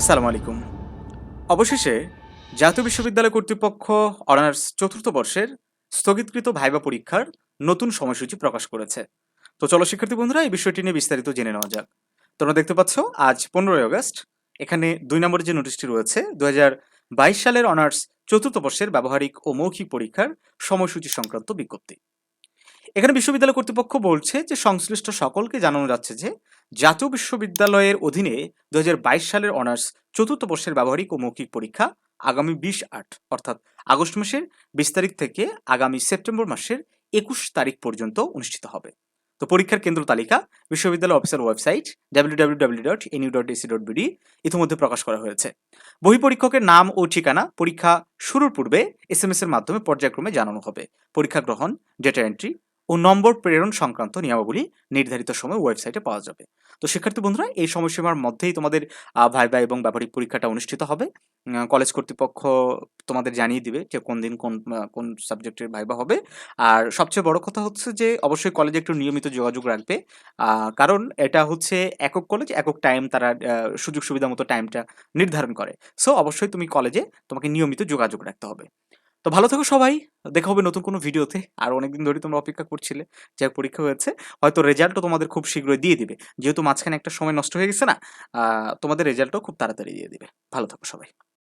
আসসালামু আলাইকুম। অবশেষে জাতীয় বিশ্ববিদ্যালয় কর্তৃপক্ষ অনার্স চতুর্থ বর্ষের স্থগিতকৃত ভাইবা পরীক্ষার নতুন সময়সূচি প্রকাশ করেছে। তো চলো শিক্ষার্থী বন্ধুরা, এই বিষয়টি নিয়ে বিস্তারিত জেনে নেওয়া যাক। তোমরা দেখতে পাচ্ছ, আজ পনেরোই আগস্ট, এখানে দুই নম্বরের যে নোটিশটি রয়েছে দু সালের অনার্স চতুর্থ বর্ষের ব্যবহারিক ও মৌখিক পরীক্ষার সময়সূচি সংক্রান্ত বিজ্ঞপ্তি। এখানে বিশ্ববিদ্যালয় কর্তৃপক্ষ বলছে যে সংশ্লিষ্ট সকলকে জানানো যাচ্ছে যে জাতীয় বিশ্ববিদ্যালয়ের অধীনে দুই হাজার বাইশ সালের অনার্স চতুর্থ বর্ষের ব্যবহারিক ও মৌখিক পরীক্ষা আগামী বিশ আট, অর্থাৎ আগস্ট মাসের বিশ তারিখ থেকে আগামী সেপ্টেম্বর মাসের একুশ তারিখ পর্যন্ত অনুষ্ঠিত হবে। তো পরীক্ষার কেন্দ্র তালিকা বিশ্ববিদ্যালয় অফিসের ওয়েবসাইট বিডি ইতিমধ্যে প্রকাশ করা হয়েছে। বহি পরীক্ষকের নাম ও ঠিকানা পরীক্ষা শুরুর পূর্বে এস এর মাধ্যমে পর্যায়ক্রমে জানানো হবে। পরীক্ষা গ্রহণ ডেটা এন্ট্রি ও নম্বর প্রেরণ সংক্রান্ত নিয়মাবলী নির্ধারিত সময় ওয়েবসাইটে পাওয়া যাবে। তো শিক্ষার্থী বন্ধুরা, এই সময়সীমার মধ্যেই তোমাদের ভাইবা এবং ব্যবহারিক পরীক্ষাটা অনুষ্ঠিত হবে। কলেজ কর্তৃপক্ষ তোমাদের জানিয়ে দিবে যে কোন দিন কোন কোন সাবজেক্টের ভাইবা হবে। আর সবচেয়ে বড় কথা হচ্ছে যে, অবশ্যই কলেজে একটু নিয়মিত যোগাযোগ রাখবে। কারণ এটা হচ্ছে একক কলেজ, একক টাইম তারা সুযোগ সুবিধা মতো টাইমটা নির্ধারণ করে। সো, অবশ্যই তুমি কলেজে তোমাকে নিয়মিত যোগাযোগ রাখতে হবে। তো ভালো থাকো সবাই। দেখা হবে নতুন কোনো ভিডিওতে। আর অনেকদিন ধরে তোমরা অপেক্ষা করছিলে যে পরীক্ষা হয়েছে। হয়তো রেজাল্টও তোমাদের খুব শীঘ্রই দিয়ে দিবে। যেহেতু মাঝখানে একটা সময় নষ্ট হয়ে গেছে না তোমাদের রেজাল্টও খুব তাড়াতাড়ি দিয়ে দিবে। ভালো থাকো সবাই।